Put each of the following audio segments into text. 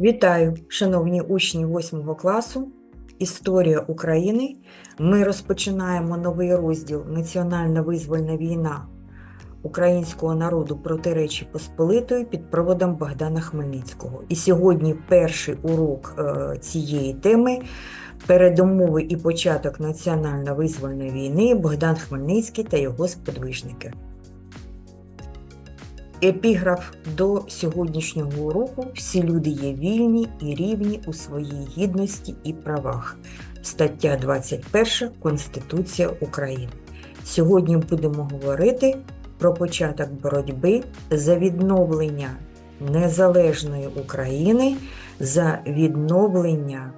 Вітаю, шановні учні 8 класу. Історія України. Ми розпочинаємо новий розділ Національна визвольна війна українського народу проти Речі Посполитої під проводом Богдана Хмельницького. І сьогодні перший урок е, цієї теми передумови і початок національно-визвольної війни Богдан Хмельницький та його сподвижники. Епіграф до сьогоднішнього уроку всі люди є вільні і рівні у своїй гідності і правах. Стаття 21 Конституція України. Сьогодні будемо говорити про початок боротьби за відновлення незалежної України, за відновлення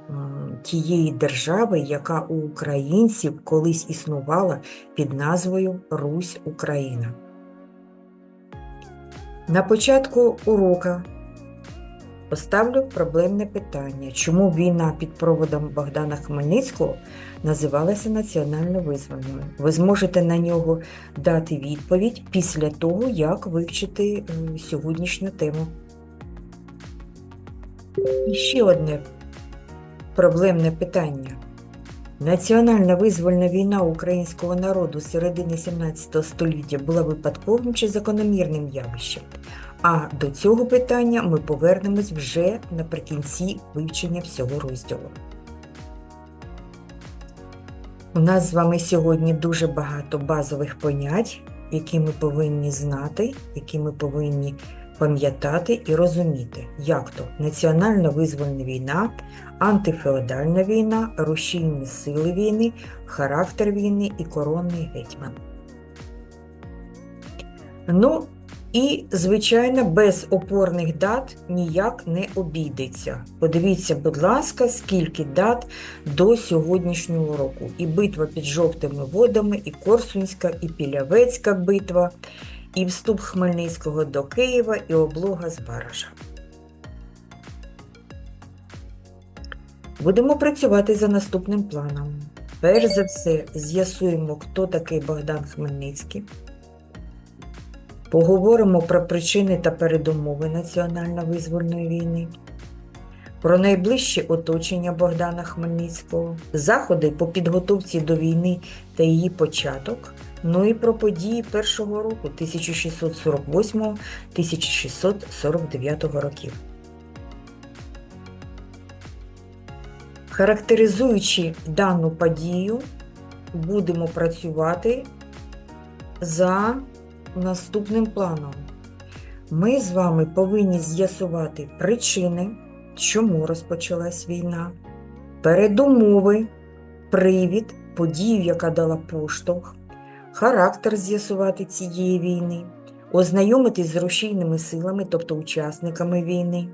тієї держави, яка у українців колись існувала під назвою Русь Україна. На початку урока поставлю проблемне питання, чому війна під проводом Богдана Хмельницького називалася національно визвольною. Ви зможете на нього дати відповідь після того, як вивчити е, сьогоднішню тему. І ще одне проблемне питання. Національна визвольна війна українського народу середини 17 століття була випадковим чи закономірним явищем. А до цього питання ми повернемось вже наприкінці вивчення всього розділу. У нас з вами сьогодні дуже багато базових понять, які ми повинні знати, які ми повинні пам'ятати і розуміти, як то національна визвольна війна, антифеодальна війна, рушійні сили війни, характер війни і коронний гетьман. Ну, і, звичайно, без опорних дат ніяк не обійдеться. Подивіться, будь ласка, скільки дат до сьогоднішнього року. І битва під жовтими водами, і Корсунська, і Пілявецька битва, і вступ Хмельницького до Києва, і облога з Баража. Будемо працювати за наступним планом. Перш за все, з'ясуємо, хто такий Богдан Хмельницький. Поговоримо про причини та передумови національно-визвольної війни, про найближче оточення Богдана Хмельницького, заходи по підготовці до війни та її початок, ну і про події першого року 1648-1649 років. Характеризуючи дану подію, будемо працювати за наступним планом. Ми з вами повинні з'ясувати причини, чому розпочалась війна, передумови, привід, подію, яка дала поштовх, характер з'ясувати цієї війни, ознайомитись з рушійними силами, тобто учасниками війни,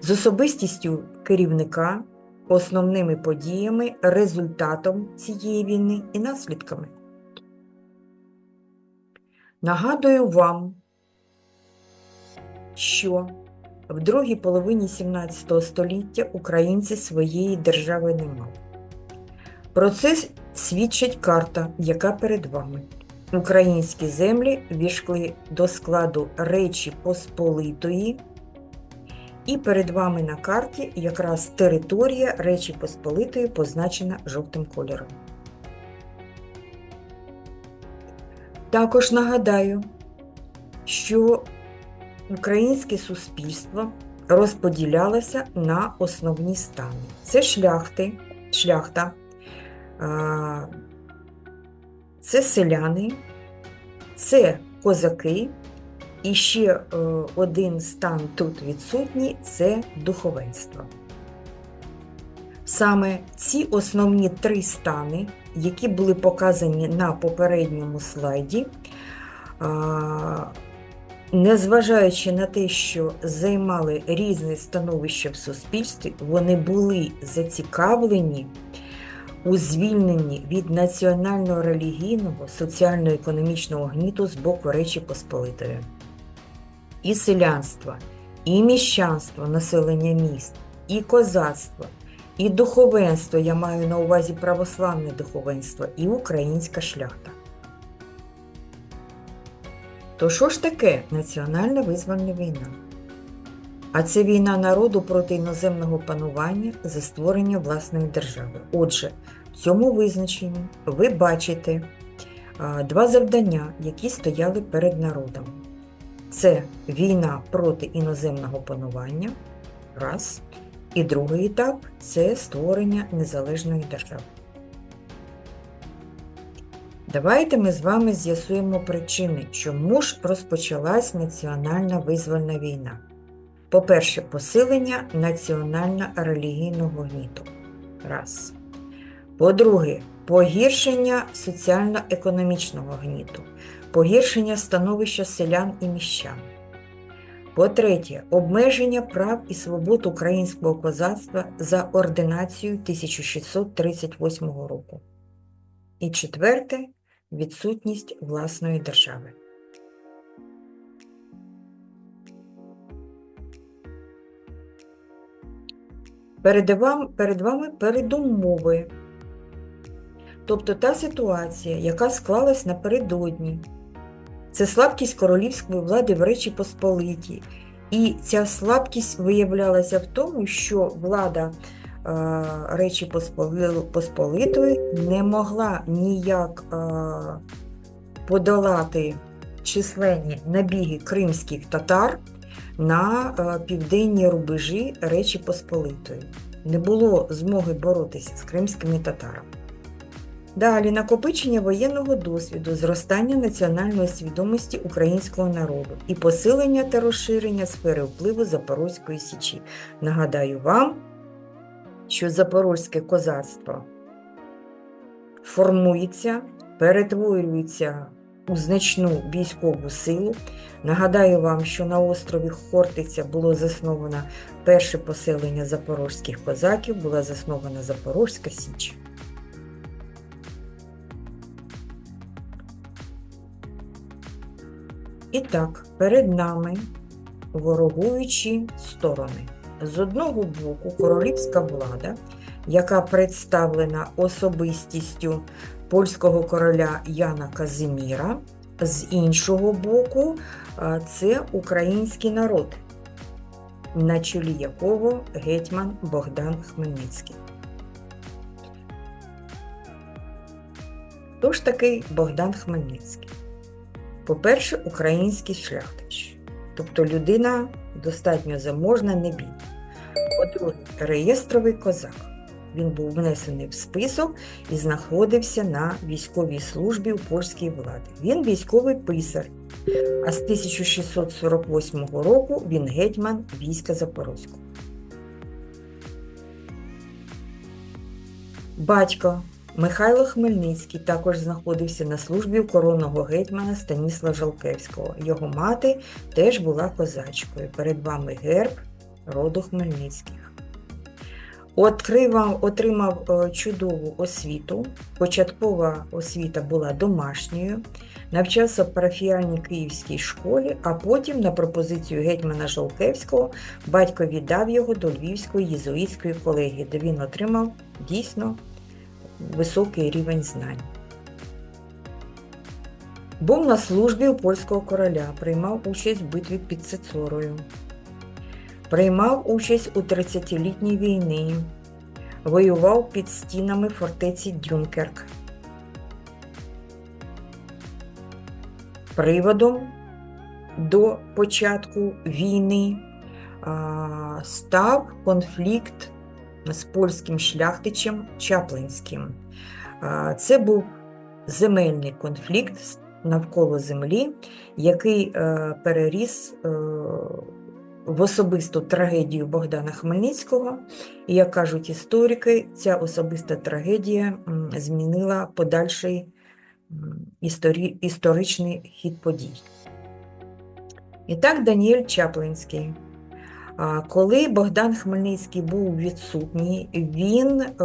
з особистістю керівника, основними подіями, результатом цієї війни і наслідками. Нагадую вам, що в другій половині 17 століття українці своєї держави не мали. Про це свідчить карта, яка перед вами. Українські землі війшли до складу Речі Посполитої, і перед вами на карті якраз територія Речі Посполитої позначена жовтим кольором. Також нагадаю, що українське суспільство розподілялося на основні стани. Це шляхти, шляхта, це селяни, це козаки, і ще е, один стан тут відсутній це духовенство. Саме ці основні три стани, які були показані на попередньому слайді, незважаючи на те, що займали різне становище в суспільстві, вони були зацікавлені у звільненні від національно-релігійного соціально-економічного гніту з боку Речі Посполитої. І селянство, і міщанство населення міст, і козацтво, і духовенство, я маю на увазі православне духовенство, і українська шляхта. То що ж таке національна визвольна війна? А це війна народу проти іноземного панування за створення власної держави. Отже, в цьому визначенні ви бачите два завдання, які стояли перед народом. Це війна проти іноземного панування. Раз. І другий етап це створення незалежної держави. Давайте ми з вами з'ясуємо причини, чому ж розпочалась національна визвольна війна. По-перше, посилення національно-релігійного гніту. Раз. По-друге, погіршення соціально-економічного гніту, погіршення становища селян і міщан. По-третє, обмеження прав і свобод українського козацтва за ординацією 1638 року. І четверте відсутність власної держави. Перед вами, перед вами передумови. Тобто та ситуація, яка склалась напередодні. Це слабкість королівської влади в Речі Посполитій. І ця слабкість виявлялася в тому, що влада е, Речі Посполитої не могла ніяк е, подолати численні набіги кримських татар на е, південні рубежі Речі Посполитої. Не було змоги боротися з кримськими татарами. Далі накопичення воєнного досвіду, зростання національної свідомості українського народу і посилення та розширення сфери впливу Запорозької Січі. Нагадаю вам, що запорозьке козацтво формується, перетворюється у значну військову силу. Нагадаю вам, що на острові Хортиця було засновано перше поселення запорозьких козаків, була заснована Запорозька Січ. І так, перед нами ворогуючі сторони. З одного боку, королівська влада, яка представлена особистістю польського короля Яна Казиміра, з іншого боку, це український народ, на чолі якого гетьман Богдан Хмельницький. Хто ж такий Богдан Хмельницький? По-перше, український шляхтич, тобто людина достатньо заможна, не бідна. По-друге, реєстровий козак. Він був внесений в список і знаходився на військовій службі у польській владі. Він військовий писар, а з 1648 року він гетьман війська Запорозького. Батько Михайло Хмельницький також знаходився на службі у коронного гетьмана Станісла Жалкевського. Його мати теж була козачкою. Перед вами герб роду Хмельницьких. Отримав, отримав е, чудову освіту. Початкова освіта була домашньою, навчався в парафіальній київській школі, а потім, на пропозицію гетьмана Жалкевського, батько віддав його до Львівської єзуїтської колегії, де він отримав дійсно високий рівень знань. Був на службі у польського короля, приймав участь в битві під Цицорою, приймав участь у 30-літній війні, воював під стінами фортеці Дюнкерк. Приводом до початку війни став конфлікт з польським шляхтичем Чаплинським. Це був земельний конфлікт навколо землі, який е, переріс е, в особисту трагедію Богдана Хмельницького. І, як кажуть історики, ця особиста трагедія змінила подальший історі- історичний хід подій. І так Даніель Чаплинський. Коли Богдан Хмельницький був відсутній, він е,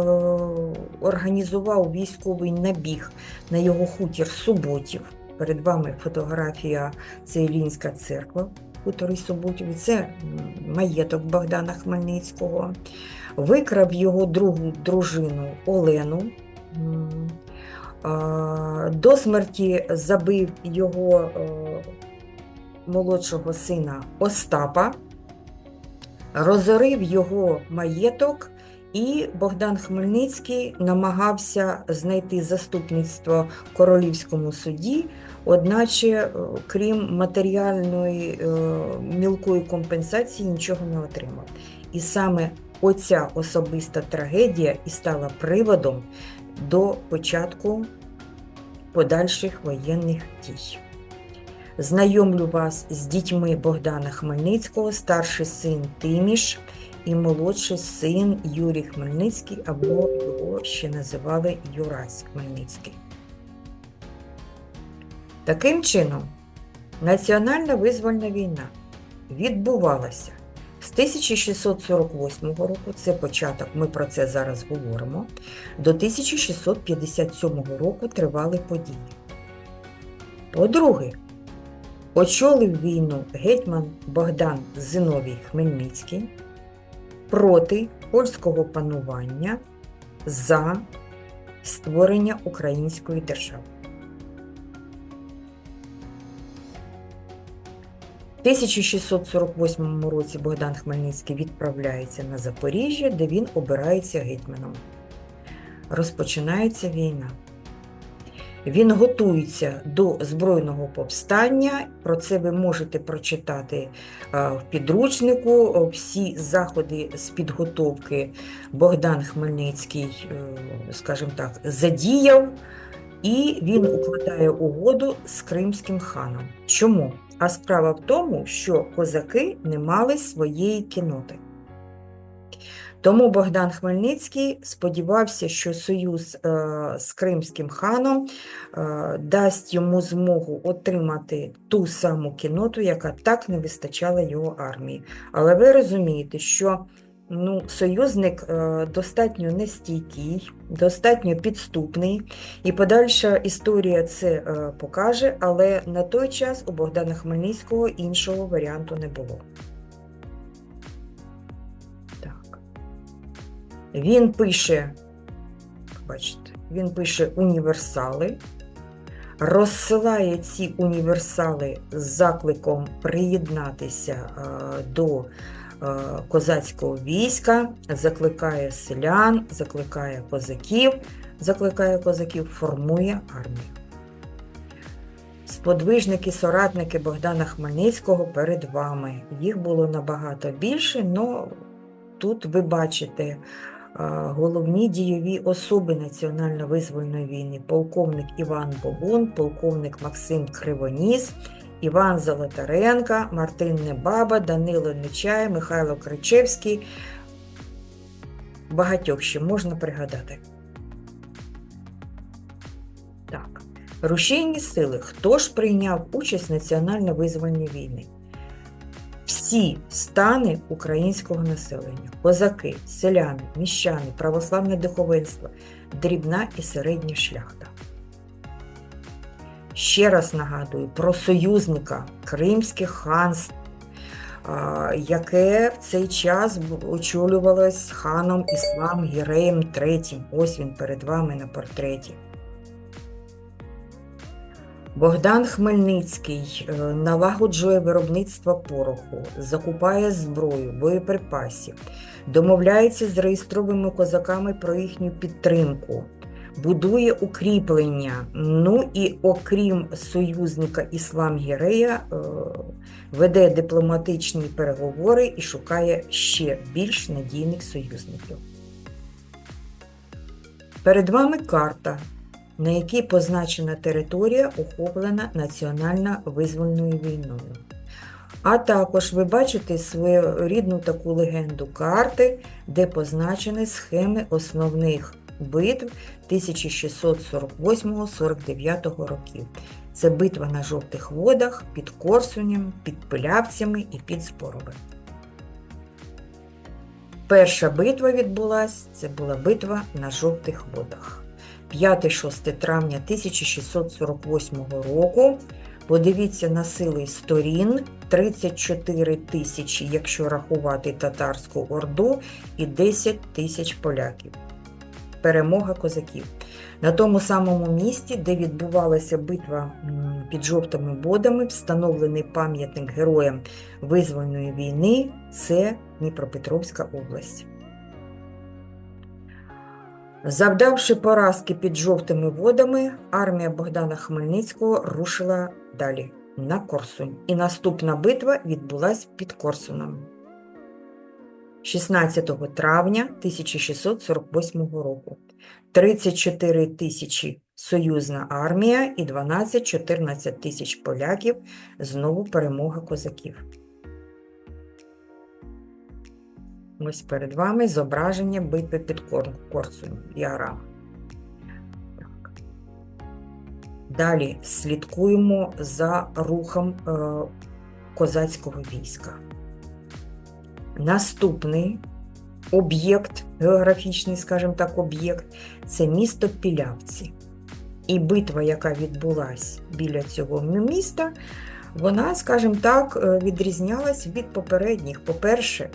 організував військовий набіг на його хутір Суботів. Перед вами фотографія це Ілінська церква в хуторі Суботів. Це маєток Богдана Хмельницького. Викрав його другу дружину Олену. До смерті забив його е, молодшого сина Остапа. розорив його маєток, і Богдан Хмельницький намагався знайти заступництво королівському суді, одначе, е, крім матеріальної е, мілкої компенсації, нічого не отримав. І саме оця особиста трагедія і стала приводом до початку подальших воєнних дій. Знайомлю вас з дітьми Богдана Хмельницького, старший син Тиміш і молодший син Юрій Хмельницький, або його ще називали Юрась Хмельницький. Таким чином, національна визвольна війна відбувалася з 1648 року, це початок, ми про це зараз говоримо, до 1657 року тривали події. По-друге, очолив війну гетьман Богдан Зиновій Хмельницький проти польського панування за створення української держави. 1648 році Богдан Хмельницький відправляється на Запоріжжя, де він обирається гетьманом. Розпочинається війна. Він готується до збройного повстання. Про це ви можете прочитати е, в підручнику. Всі заходи з підготовки Богдан Хмельницький, е, скажімо так, задіяв, і він укладає угоду з Кримським ханом. Чому? А справа в тому, що козаки не мали своєї кіноти. Тому Богдан Хмельницький сподівався, що союз е, з Кримським ханом е, дасть йому змогу отримати ту саму кіноту, яка так не вистачала його армії. Але ви розумієте, що ну, союзник е, достатньо нестійкий, достатньо підступний, і подальша історія це е, покаже, але на той час у Богдана Хмельницького іншого варіанту не було. Так. Він пише, бачите, він пише універсали, розсилає ці універсали з закликом приєднатися е, до козацького війська, закликає селян, закликає козаків, закликає козаків, формує армію. Сподвижники, соратники Богдана Хмельницького перед вами. Їх було набагато більше, але тут ви бачите головні дійові особи національно-визвольної війни: полковник Іван Богун, полковник Максим Кривоніс, Іван Золотаренко, Мартин Небаба, Данило Нечай, Михайло Кричевський. Багатьох ще можна пригадати. Так. Рушійні сили. Хто ж прийняв участь в національно-визвольній війні? Всі стани українського населення: козаки, селяни, міщани, православне духовенство, дрібна і середня шляхта. Ще раз нагадую про союзника Кримське ханство, а, яке в цей час очолювалось ханом Іслам Гіреєм III. Ось він перед вами на портреті. Богдан Хмельницький е, налагоджує виробництво пороху, закупає зброю, боєприпасів, домовляється з реєстровими козаками про їхню підтримку, будує укріплення. Ну і окрім союзника Іслам Гірея, е, веде дипломатичні переговори і шукає ще більш надійних союзників. Перед вами карта на якій позначена територія, охоплена національно-визвольною війною. А також ви бачите своєрідну таку легенду карти, де позначені схеми основних битв 1648-49 років. Це битва на жовтих водах, під Корсунем, під Пилявцями і під Зборовим. Перша битва відбулася, це була битва на жовтих водах. 5-6 травня 1648 року. Подивіться на сили сторін 34 тисячі, якщо рахувати татарську орду, і 10 тисяч поляків. Перемога козаків. На тому самому місці, де відбувалася битва під жовтими водами, встановлений пам'ятник героям визвольної війни це Дніпропетровська область. Завдавши поразки під жовтими водами, армія Богдана Хмельницького рушила далі на Корсунь. І наступна битва відбулась під Корсуном 16 травня 1648 року. 34 тисячі союзна армія і 12-14 тисяч поляків. Знову перемога козаків. Ось перед вами зображення битви під Кор- Корсунь, діаграма. Далі слідкуємо за рухом е, козацького війська. Наступний об'єкт, географічний, скажімо так, об'єкт це місто Пілявці. І битва, яка відбулась біля цього міста, вона, скажімо так, е, відрізнялась від попередніх. По-перше,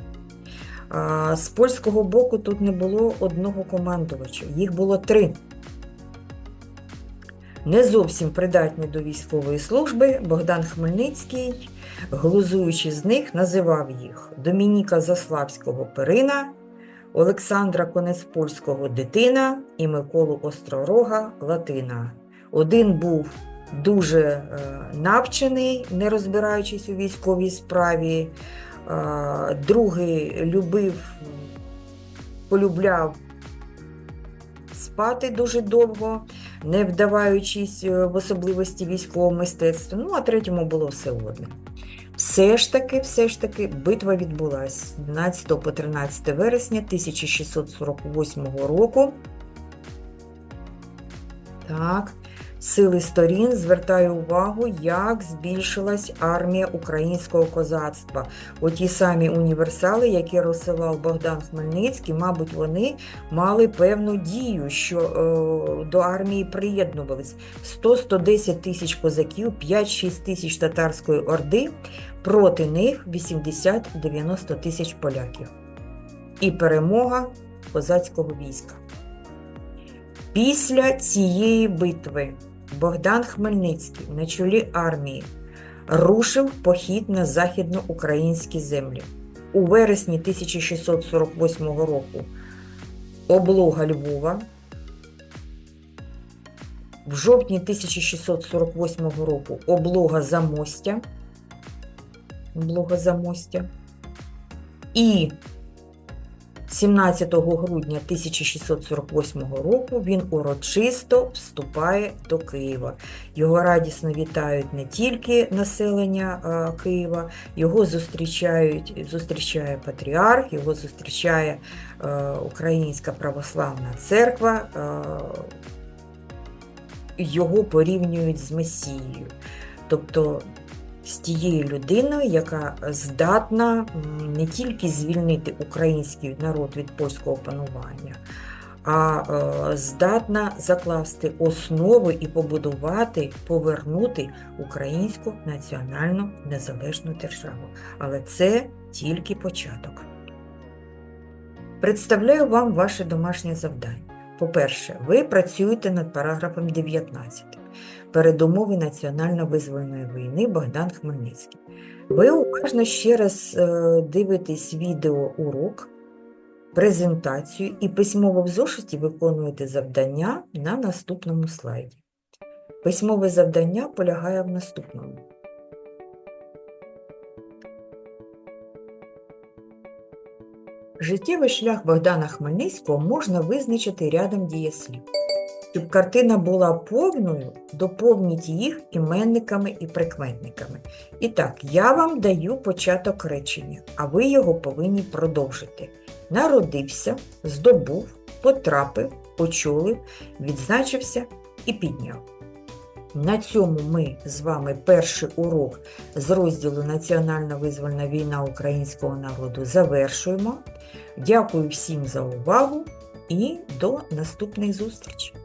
з польського боку тут не було одного командувача, їх було три. Не зовсім придатні до військової служби, Богдан Хмельницький, глузуючи з них, називав їх Домініка Заславського Перина, Олександра Конецпольського Дитина і Миколу Остророга Латина. Один був дуже е, навчений, не розбираючись у військовій справі, а, другий любив, полюбляв спати дуже довго, не вдаваючись е, в особливості військового мистецтва. Ну, а третьому було все одне. Все ж таки, все ж таки, битва відбулася з 12 по 13 вересня 1648 року. Так, сили сторін звертаю увагу, як збільшилась армія українського козацтва. Оті самі універсали, які розсилав Богдан Хмельницький, мабуть, вони мали певну дію, що е, до армії приєднувались 100-110 тисяч козаків, 5-6 тисяч татарської орди, проти них 80-90 тисяч поляків. І перемога козацького війська. Після цієї битви Богдан Хмельницький на чолі армії рушив похід на західноукраїнські землі. У вересні 1648 року облога Львова. В жовтні 1648 року облога Замостя. Облога Замостя. І 17 грудня 1648 року він урочисто вступає до Києва. Його радісно вітають не тільки населення Києва, його зустрічають, зустрічає патріарх, його зустрічає е, Українська православна церква, е, його порівнюють з Месією. Тобто з тією людиною, яка здатна не тільки звільнити український народ від польського панування, а е, здатна закласти основи і побудувати, повернути українську національну незалежну державу. Але це тільки початок. Представляю вам ваше домашнє завдання. По-перше, ви працюєте над параграфом 19 передумови національно-визвольної війни Богдан Хмельницький. Ви уважно ще раз е, дивитесь відеоурок, презентацію і письмово в зошиті виконуєте завдання на наступному слайді. Письмове завдання полягає в наступному. Життєвий шлях Богдана Хмельницького можна визначити рядом дієслів. Щоб картина була повною, доповніть їх іменниками і прикметниками. І так, я вам даю початок речення, а ви його повинні продовжити. Народився, здобув, потрапив, очолив, відзначився і підняв. На цьому ми з вами перший урок з розділу Національна визвольна війна українського народу завершуємо. Дякую всім за увагу і до наступних зустрічей!